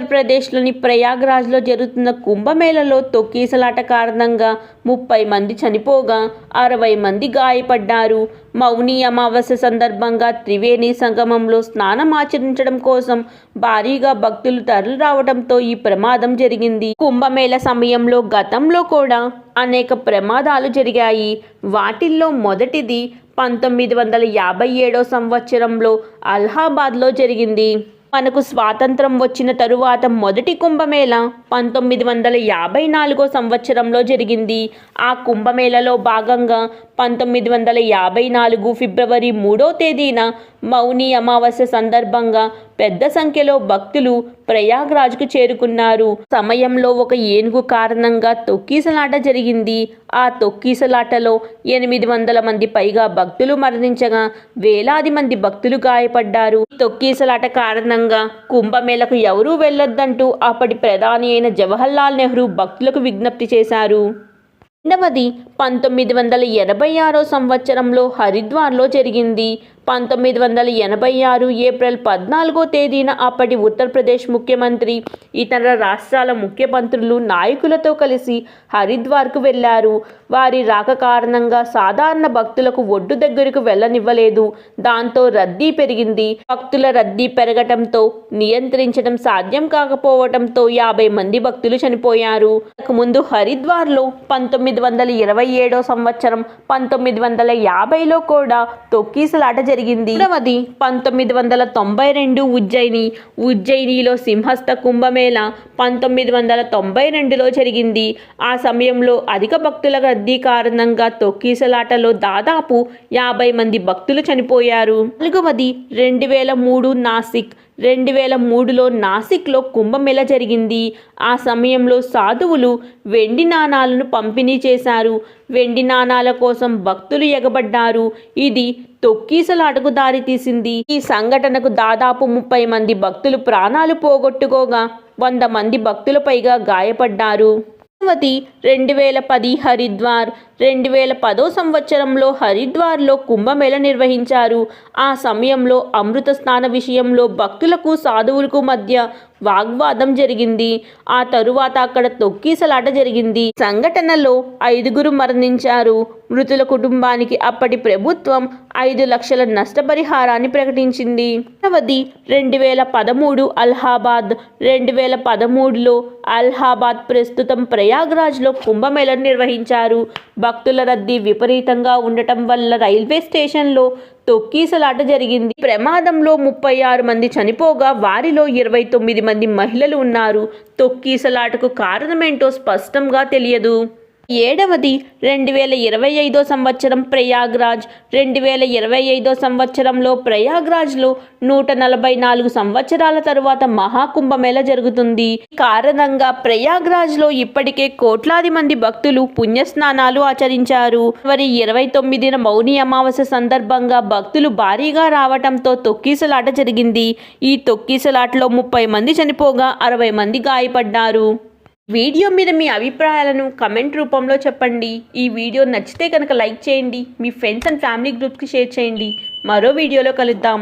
ఉత్తరప్రదేశ్లోని ప్రయాగ్రాజ్లో జరుగుతున్న కుంభమేళలో తొక్కీసలాట కారణంగా ముప్పై మంది చనిపోగా అరవై మంది గాయపడ్డారు. మౌని అమావాస్య సందర్భంగా త్రివేణి సంగమంలో స్నానం ఆచరించడం కోసం భారీగా భక్తులు తరలి రావడంతో ఈ ప్రమాదం జరిగింది. కుంభమేళ సమయంలో గతంలో కూడా అనేక ప్రమాదాలు జరిగాయి. వాటిల్లో మొదటిది పంతొమ్మిది వందల యాభై ఏడో సంవత్సరంలో అలహాబాద్లో జరిగింది. మనకు స్వాతంత్రం వచ్చిన తరువాత మొదటి కుంభమేళ పంతొమ్మిది వందల యాభై నాలుగో సంవత్సరంలో జరిగింది. ఆ కుంభమేళలో భాగంగా పంతొమ్మిది వందల యాభై నాలుగు ఫిబ్రవరి మూడో తేదీన మౌని అమావాస్య సందర్భంగా పెద్ద సంఖ్యలో భక్తులు ప్రయాగ్రాజ్కు చేరుకున్నారు. సమయంలో ఒక ఏనుగు కారణంగా తొక్కీసలాట జరిగింది. ఆ తొక్కీసలాటలో ఎనిమిది వందల మంది పైగా భక్తులు మరణించగా వేలాది మంది భక్తులు గాయపడ్డారు. తొక్కీసలాట కారణంగా కుంభమేళకు ఎవరూ వెళ్ళొద్దంటూ అప్పటి ప్రధాని అయిన జవహర్లాల్ నెహ్రూ భక్తులకు విజ్ఞప్తి చేశారు. రెండవది పంతొమ్మిది వందల ఎనభై ఆరో సంవత్సరంలో హరిద్వార్లో జరిగింది. పంతొమ్మిది వందల ఎనభై ఆరు ఏప్రిల్ పద్నాలుగో తేదీన అప్పటి ఉత్తరప్రదేశ్ ముఖ్యమంత్రి ఇతర రాష్ట్రాల ముఖ్యమంత్రులు నాయకులతో కలిసి హరిద్వార్కు వెళ్ళారు వారి రాక కారణంగా సాధారణ భక్తులకు ఒడ్డు దగ్గరకు వెళ్ళనివ్వలేదు. దాంతో రద్దీ పెరిగింది. భక్తుల రద్దీ పెరగటంతో నియంత్రించడం సాధ్యం కాకపోవటంతో యాభై మంది భక్తులు చనిపోయారు. ముందు హరిద్వార్లో పంతొమ్మిది వందల ఇరవై ఏడో సంవత్సరం పంతొమ్మిది వందల యాభైలో కూడా తొక్కీసలాట జరిగింది. రెండవది పంతొమ్మిది వందల తొంభై రెండు ఉజ్జయిని. ఉజ్జయినిలో సింహస్థ కుంభమేళ పంతొమ్మిది వందల తొంభై రెండులో జరిగింది. ఆ సమయంలో అధిక భక్తుల రద్దీ కారణంగా తొక్కీసలాటలో దాదాపు యాభై మంది భక్తులు చనిపోయారు. నాలుగవది రెండు వేల మూడు నాసిక్ రెండు వేల మూడులో నాసిక్లో కుంభమేళ జరిగింది? ఆ సమయంలో సాధువులు వెండి నాణాలను పంపిణీ చేశారు. వెండి నాణాల కోసం భక్తులు ఎగబడ్డారు. ఇది తొక్కీసలాటకు దారితీసింది. ఈ సంఘటనకు దాదాపు ముప్పై మంది భక్తులు ప్రాణాలు పోగొట్టుకోగా వంద మంది భక్తుల పైగా గాయపడ్డారు. రెండు వేల పది హరిద్వార్ రెండు వేల పదో సంవత్సరంలో హరిద్వార్లో కుంభమేళ నిర్వహించారు. ఆ సమయంలో అమృత స్నాన విషయంలో భక్తులకు సాధువులకు మధ్య వాగ్వాదం జరిగింది. ఆ తరువాత అక్కడ తొక్కీసలాట జరిగింది. సంఘటనలో ఐదుగురు మరణించారు. మృతుల కుటుంబానికి అప్పటి ప్రభుత్వం ఐదు లక్షల నష్టపరిహారాన్ని ప్రకటించింది. రెండవది రెండు వేల పదమూడు అలహాబాద్. రెండు వేల పదమూడులో అలహాబాద్ ప్రస్తుతం ప్రయాగ్రాజ్లో కుంభమేళ నిర్వహించారు. భక్తుల రద్దీ విపరీతంగా ఉండటం వల్ల రైల్వే స్టేషన్లో తొక్కీసలాట జరిగింది. ప్రమాదంలో ముప్పై ఆరు మంది చనిపోగా వారిలో ఇరవై తొమ్మిది మంది మహిళలు ఉన్నారు. తొక్కీసలాటకు కారణమేంటో స్పష్టంగా తెలియదు. ఏడవది రెండు వేల ఇరవై ఐదో సంవత్సరం ప్రయాగ్రాజ్. రెండు వేల ఇరవై ఐదో సంవత్సరంలో ప్రయాగ్రాజ్లో నూట నలభై నాలుగు సంవత్సరాల తరువాత మహాకుంభమేళ జరుగుతుంది. కారణంగా ప్రయాగ్రాజ్లో ఇప్పటికే కోట్లాది మంది భక్తులు పుణ్యస్నానాలు ఆచరించారు. మరి ఇరవై తొమ్మిదిన మౌని అమావాస్య సందర్భంగా భక్తులు భారీగా రావటంతో తొక్కీసలాట జరిగింది. ఈ తొక్కీసలాటలో ముప్పై మంది చనిపోగా అరవై మంది గాయపడ్డారు. వీడియో మీద మీ అభిప్రాయాలను కమెంట్ రూపంలో చెప్పండి. ఈ వీడియో నచ్చితే కనుక లైక్ చేయండి. మీ ఫ్రెండ్స్ అండ్ ఫ్యామిలీ గ్రూప్కి షేర్ చేయండి. మరో వీడియోలో కలుద్దాం.